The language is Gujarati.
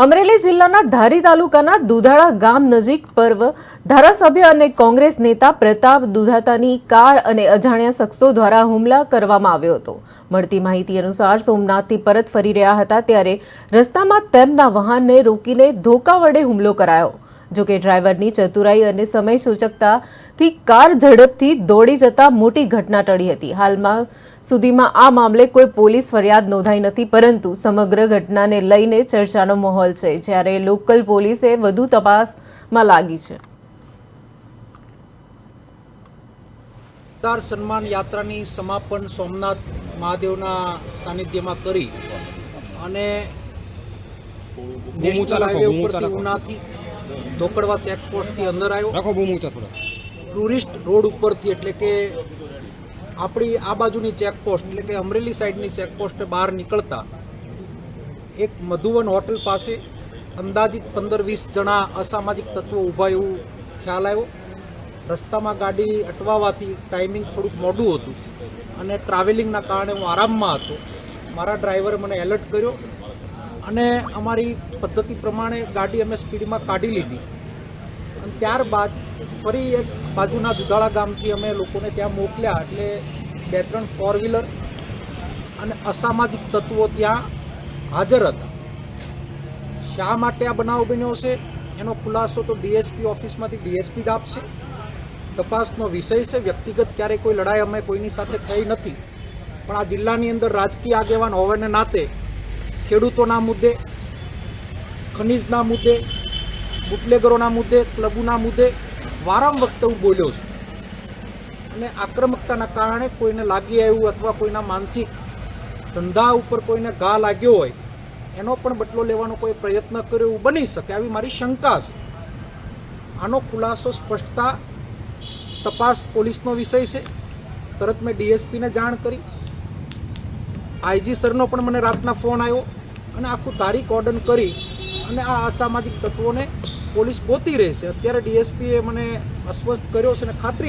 અમરેલી જિલ્લાના ધારી તાલુકાના દુધાળા ગામ નજીક પર્વ ધારાસભ્ય અને કોંગ્રેસ નેતા પ્રતાપ દુધાતાની કાર અને અજાણ્યા શખ્સો દ્વારા હુમલા કરવામાં આવ્યો હતો. મળતી માહિતી અનુસાર સોમનાથથી પરત ફરી રહ્યા હતા ત્યારે રસ્તામાં તેમના વાહનને રોકીને ધોકા વડે હુમલો કરાયો. જોકે ડ્રાઈવરની ચતુરાઈ અને સમય સૂચકતાથી કાર ઝડપથી દોડી જતા મોટી ઘટના ટળી હતી. હાલમાં સુધીમાં આ મામલે કોઈ પોલીસ ફરિયાદ નોંધાઈ નથી પરંતુ સમગ્ર ઘટનાને લઈને ચર્ચાનો માહોલ છે જ્યારે લોકલ પોલીસે વધુ તપાસમાં લાગી છે. સન્માન યાત્રાની સમાપન સોમનાથ મહાદેવના સાનિધ્યમાં કરી અને નેશનલ હાઈવે ઉપરથી ઉનાથી ધોકડવા ચેકપોસ્ટથી અંદર આવ્યો. રાખો બહુ ઊંચા થોડા. ટુરિસ્ટ રોડ ઉપરથી એટલે કે આપણી આ બાજુની ચેકપોસ્ટ એટલે કે અમરેલી સાઈડની ચેકપોસ્ટ બહાર નીકળતા એક મધુવન હોટલ પાસે અંદાજિત પંદર વીસ જણા અસામાજિક તત્વો ઊભા એવું ખ્યાલ આવ્યો. રસ્તામાં ગાડી અટવાવાથી ટાઈમિંગ થોડુંક મોડું હતું. અને ટ્રાવેલિંગના કારણે હું આરામમાં હતો. મારા ડ્રાઈવરે મને એલર્ટ કર્યો. અને અમારી પદ્ધતિ પ્રમાણે ગાડી અમે સ્પીડમાં કાઢી લીધી. અને ત્યારબાદ ફરી એક બાજુના દુધાળા ગામથી અમે લોકોને ત્યાં મોકલ્યા, એટલે બે ત્રણ ફોર વ્હીલર અને અસામાજિક તત્વો ત્યાં હાજર હતા. શા માટે આ બનાવ બન્યો છે? એનો ખુલાસો તો ડીએસપી ઓફિસમાંથી ડીએસપી જ આપશે. તપાસનો વિષય છે, વ્યક્તિગત ક્યારેય કોઈ લડાઈ અમે કોઈની સાથે થઈ નથી. પણ આ જિલ્લાની અંદર રાજકીય આગેવાન હોવાને નાતે ખેડૂતોના મુદ્દે, ખનીજના મુદ્દે, બુટલેગરોના મુદ્દે, ક્લબોના મુદ્દે વારમ વખતે હું બોલ્યો છું. અને આક્રમકતાના કારણે કોઈને લાગી આવ્યું અથવા કોઈના માનસિક ધંધા ઉપર કોઈને ઘા લાગ્યો હોય, એનો પણ બદલો લેવાનો કોઈ પ્રયત્ન કર્યો એવું બની શકે આવી મારી શંકા છે. આનો ખુલાસો, સ્પષ્ટતા તપાસ પોલીસનો વિષય છે. તરત મેં ડીએસપીને જાણ કરી. આઈજી સરનો પણ મને રાતના ફોન આવ્યો અને આખું તારીખ ઓર્ડર કરી અને આ અસામાજિક તત્વોને પોલીસ ગોતી રહેશે અત્યારે ડીએસપીએ મને અસ્વસ્થ કર્યો છે અને ખાતરી